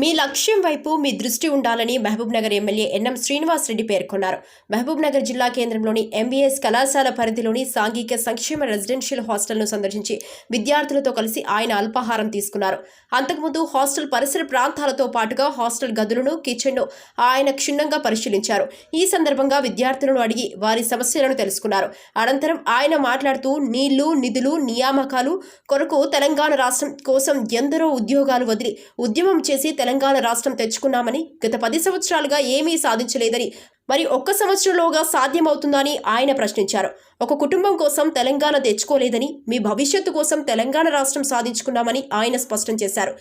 మీ లక్ష్యం వైపు మీ దృష్టి ఉండాలని Mahabub Nagar MLA N M Srinivas Reddy పేర్కొన్నారు. మహబూబ్ నగర్ జిల్లా కేంద్రంలోని ఎంబీఎస్ కళాశాల పరిధిలోని సాంఘిక సంక్షేమ రెసిడెన్షియల్ హాస్టల్ను సందర్శించి విద్యార్థులతో కలిసి ఆయన అల్పాహారం తీసుకున్నారు. అంతకుముందు హాస్టల్ పరిసర ప్రాంతాలతో పాటుగా హాస్టల్ గదులను కిచెన్ను ఆయన క్షుణ్ణంగా పరిశీలించారు. ఈ సందర్భంగా విద్యార్థులను అడిగి వారి సమస్యలను తెలుసుకున్నారు. అనంతరం ఆయన మాట్లాడుతూ నీళ్ళు నిధులు నియామకాలు కొరకు తెలంగాణ రాష్ట్రం కోసం ఎందరో ఉద్యోగాలు వదిలి ఉద్యమం చేసి తెలంగాణ తెలంగాణ రాష్ట్రం తెచ్చుకున్నామని గత పది సంవత్సరాలుగా ఏమీ సాధించలేదని మరి ఒక్క సంవత్సరంలోగా సాధ్యమవుతుందని ఆయన ప్రశ్నించారు. ఒక కుటుంబం కోసం తెలంగాణ తెచ్చుకోలేదని మీ భవిష్యత్తు కోసం తెలంగాణ రాష్ట్రం సాధించుకున్నామని ఆయన స్పష్టం చేశారు.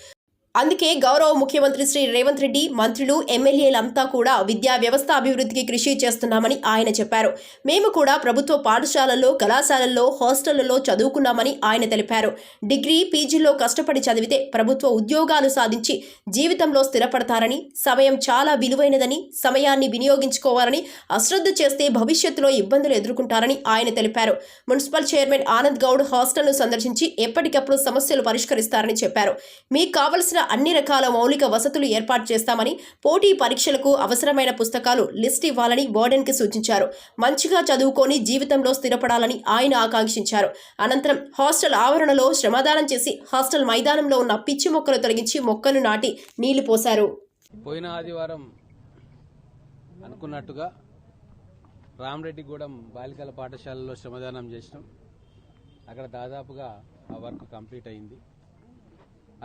అందుకే గౌరవ ముఖ్యమంత్రి శ్రీ రేవంత్ రెడ్డి మంత్రులు ఎమ్మెల్యేలంతా కూడా విద్యా వ్యవస్థ అభివృద్ధికి కృషి చేస్తున్నామని ఆయన చెప్పారు. మేము కూడా ప్రభుత్వ పాఠశాలల్లో కళాశాలల్లో హాస్టళ్ళలో చదువుకున్నామని ఆయన తెలిపారు. డిగ్రీ పీజీలో కష్టపడి చదివితే ప్రభుత్వ ఉద్యోగాలు సాధించి జీవితంలో స్థిరపడతారని సమయం చాలా విలువైనదని సమయాన్ని వినియోగించుకోవాలని అశ్రద్ధ చేస్తే భవిష్యత్తులో ఇబ్బందులు ఎదుర్కొంటారని ఆయన తెలిపారు. మున్సిపల్ చైర్మన్ ఆనంద్ గౌడ్ హాస్టల్ను సందర్శించి ఎప్పటికప్పుడు సమస్యలు పరిష్కరిస్తారని చెప్పారు. మీకు కావలసిన అన్ని రకాల మౌలిక వసతులు ఏర్పాటు చేస్తామని పోటీ పరీక్షలకు అవసరమైన పుస్తకాలు లిస్ట్ ఇవ్వాలని బోర్డెన్కి సూచించారు. మంచిగా చదువుకొని జీవితంలో స్థిరపడాలని ఆయన ఆకాంక్షించారు. అనంతరం హాస్టల్ ఆవరణలో శ్రమదానం చేసి హాస్టల్ మైదానంలో ఉన్న పిచ్చి మొక్కలు తొలగించి మొక్కలు నాటి నీళ్ళు పోశారు. పోయిన ఆదివారం అనుకున్నట్టుగా రామరెడ్డిగూడెం బాలికల పాఠశాలలో శ్రమదానం చేసినాం. అక్కడ దాదాపుగా ఆ వర్క్ కంప్లీట్ అయింది.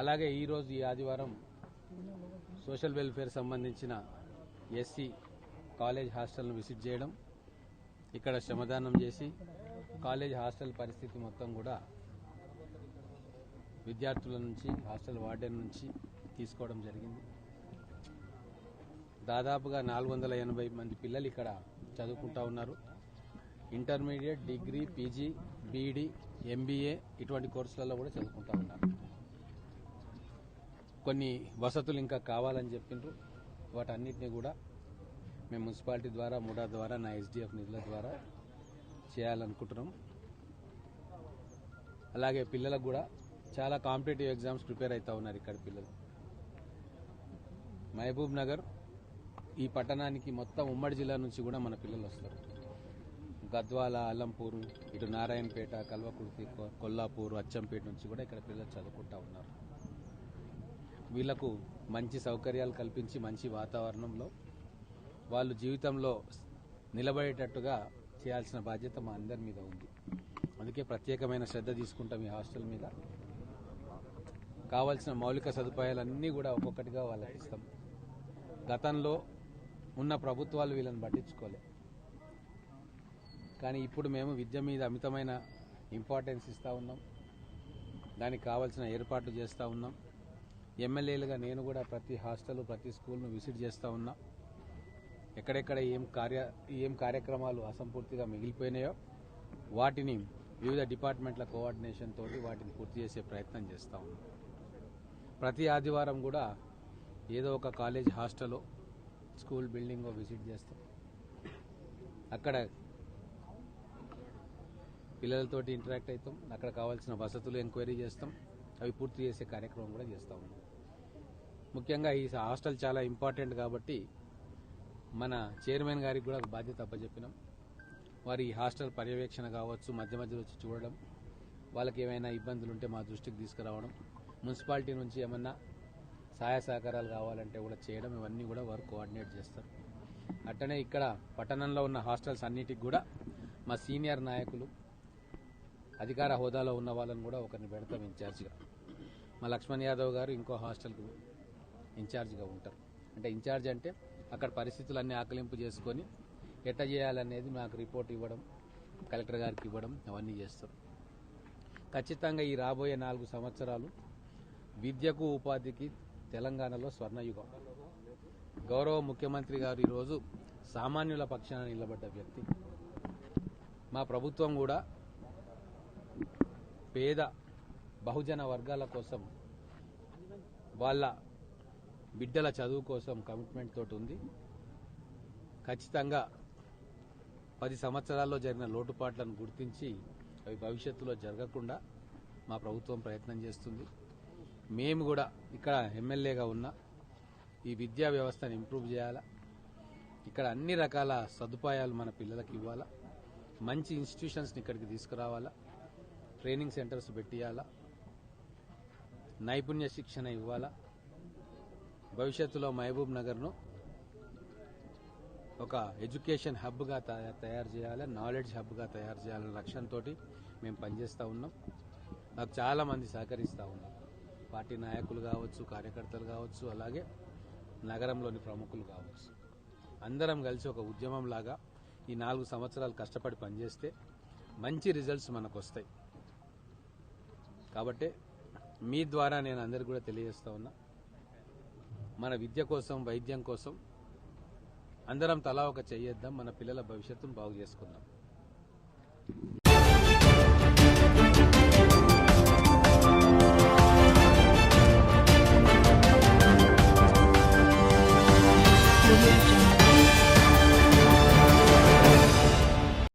అలాగే ఈరోజు ఈ ఆదివారం సోషల్ వెల్ఫేర్ సంబంధించిన ఎస్సీ కాలేజ్ హాస్టల్ను విజిట్ చేయడం ఇక్కడ శ్రమదానం చేసి కాలేజ్ హాస్టల్ పరిస్థితి మొత్తం కూడా విద్యార్థుల నుంచి హాస్టల్ వార్డెన్ నుంచి తీసుకోవడం జరిగింది. దాదాపుగా నాలుగు వందల ఎనభై మంది పిల్లలు ఇక్కడ చదువుకుంటా ఉన్నారు. Intermediate degree PG B Ed MBA ఇటువంటి కోర్సులలో కూడా చదువుకుంటా ఉన్నారు. కొన్ని వసతులు ఇంకా కావాలని చెప్పిండ్రు. వాటన్నిటిని కూడా మేము మున్సిపాలిటీ ద్వారా ముడా ద్వారా నా ఎస్డిఎఫ్ నిధుల ద్వారా చేయాలనుకుంటున్నాం. అలాగే పిల్లలకు కూడా చాలా కాంపిటేటివ్ ఎగ్జామ్స్ ప్రిపేర్ అవుతా ఉన్నారు ఇక్కడ పిల్లలు. మహబూబ్ నగర్ ఈ పట్టణానికి మొత్తం ఉమ్మడి జిల్లా నుంచి కూడా మన పిల్లలు వస్తారు. గద్వాల అల్లంపూరు ఇటు నారాయణపేట కల్వకుర్తి కొల్లాపూరు కొల్లాపూర్ అచ్చంపేట నుంచి కూడా ఇక్కడ పిల్లలు చదువుకుంటా ఉన్నారు. వీళ్ళకు మంచి సౌకర్యాలు కల్పించి మంచి వాతావరణంలో వాళ్ళు జీవితంలో నిలబడేటట్టుగా చేయాల్సిన బాధ్యత మా అందరి మీద ఉంది. అందుకే ప్రత్యేకమైన శ్రద్ధ తీసుకుంటాం ఈ హాస్టల్ మీద. కావాల్సిన మౌలిక సదుపాయాలన్నీ కూడా ఒక్కొక్కటిగా వాళ్ళకి ఇస్తాం. గతంలో ఉన్న ప్రభుత్వాలు వీళ్ళని పట్టించుకోలే. కానీ ఇప్పుడు మేము విద్య మీద అమితమైన ఇంపార్టెన్స్ ఇస్తూ ఉన్నాం. దానికి కావాల్సిన ఏర్పాట్లు చేస్తూ ఉన్నాం. ఎమ్మెల్యేలుగా నేను కూడా ప్రతి హాస్టల్ ప్రతి స్కూల్ను విజిట్ చేస్తూ ఉన్నా. ఎక్కడెక్కడ ఏం కార్య ఏం కార్యక్రమాలు అసంపూర్తిగా మిగిలిపోయినాయో వాటిని వివిధ డిపార్ట్మెంట్ల కోఆర్డినేషన్ తోటి వాటిని పూర్తి చేసే ప్రయత్నం చేస్తూ ఉన్నాం. ప్రతి ఆదివారం కూడా ఏదో ఒక కాలేజ్ హాస్టలో స్కూల్ బిల్డింగ్ విజిట్ చేస్తాం. అక్కడ పిల్లలతోటి ఇంటరాక్ట్ అవుతాం. అక్కడ కావాల్సిన వసతులు ఎంక్వైరీ చేస్తాం. అవి పూర్తి చేసే కార్యక్రమం కూడా చేస్తూ ఉన్నాం. ముఖ్యంగా ఈ హాస్టల్ చాలా ఇంపార్టెంట్ కాబట్టి మన చైర్మన్ గారికి కూడా బాధ్యత అప్పచెప్పినాం. వారి ఈ హాస్టల్ పర్యవేక్షణ కావచ్చు మధ్య మధ్యలో వచ్చి చూడడం వాళ్ళకి ఏమైనా ఇబ్బందులు ఉంటే మా దృష్టికి తీసుకురావడం మున్సిపాలిటీ నుంచి ఏమన్నా సహాయ సహకారాలు కావాలంటే కూడా చేయడం ఇవన్నీ కూడా వారు కోఆర్డినేట్ చేస్తారు. అట్టనే ఇక్కడ పట్టణంలో ఉన్న హాస్టల్స్ అన్నిటికి కూడా మా సీనియర్ నాయకులు అధికార హోదాలో ఉన్న వాళ్ళని కూడా ఒకరిని పెడతాం ఇన్ఛార్జ్గా మా లక్ష్మణ్ యాదవ్ గారు ఇంకో హాస్టల్కు ఇన్ఛార్జ్గా ఉంటారు. అంటే ఇన్ఛార్జ్ అంటే అక్కడ పరిస్థితులన్నీ ఆకలింపు చేసుకొని ఎట్ట చేయాలనేది మాకు రిపోర్ట్ ఇవ్వడం కలెక్టర్ గారికి ఇవ్వడం అవన్నీ చేస్తారు. ఖచ్చితంగా ఈ రాబోయే నాలుగు సంవత్సరాలు విద్యకు ఉపాధికి తెలంగాణలో స్వర్ణయుగం. గౌరవ ముఖ్యమంత్రి గారు ఈరోజు సామాన్యుల పక్షాన నిలబడ్డ వ్యక్తి. మా ప్రభుత్వం కూడా పేద బహుజన వర్గాల కోసం వాళ్ళ బిడ్డల చదువు కోసం కమిట్మెంట్ తోటి ఉంది. ఖచ్చితంగా పది సంవత్సరాల్లో జరిగిన లోటుపాట్లను గుర్తించి అవి భవిష్యత్తులో జరగకుండా మా ప్రభుత్వం ప్రయత్నం చేస్తుంది. మేము కూడా ఇక్కడ ఎమ్మెల్యేగా ఉన్న ఈ విద్యా వ్యవస్థను ఇంప్రూవ్ చేయాలా? ఇక్కడ అన్ని రకాల సదుపాయాలు మన పిల్లలకు ఇవ్వాలా? మంచి ఇన్స్టిట్యూషన్స్ని ఇక్కడికి తీసుకురావాలా? ట్రైనింగ్ సెంటర్స్ పెట్టియాలా? నైపుణ్య శిక్షణ ఇవ్వాలా? భవిష్యత్తులో మహబూబ్ నగర్ను ఒక ఎడ్యుకేషన్ హబ్గా తయారు చేయాలి? నాలెడ్జ్ హబ్గా తయారు చేయాలనే లక్ష్యంతో మేము పనిచేస్తూ ఉన్నాం. నాకు చాలా మంది సహకరిస్తూ ఉన్నారు. పార్టీ నాయకులు కావచ్చు కార్యకర్తలు కావచ్చు అలాగే నగరంలోని ప్రముఖులు కావచ్చు. అందరం కలిసి ఒక ఉద్యమం లాగా ఈ నాలుగు సంవత్సరాలు కష్టపడి పనిచేస్తే మంచి రిజల్ట్స్ మనకు వస్తాయి కాబట్టి మీ ద్వారా నేను అందరికి కూడా తెలియజేస్తా ఉన్నా. మన విద్య కోసం వైద్యం కోసం అందరం తలా ఒక చెయ్యొద్దాం. మన పిల్లల భవిష్యత్తును బాగు చేసుకుందాం.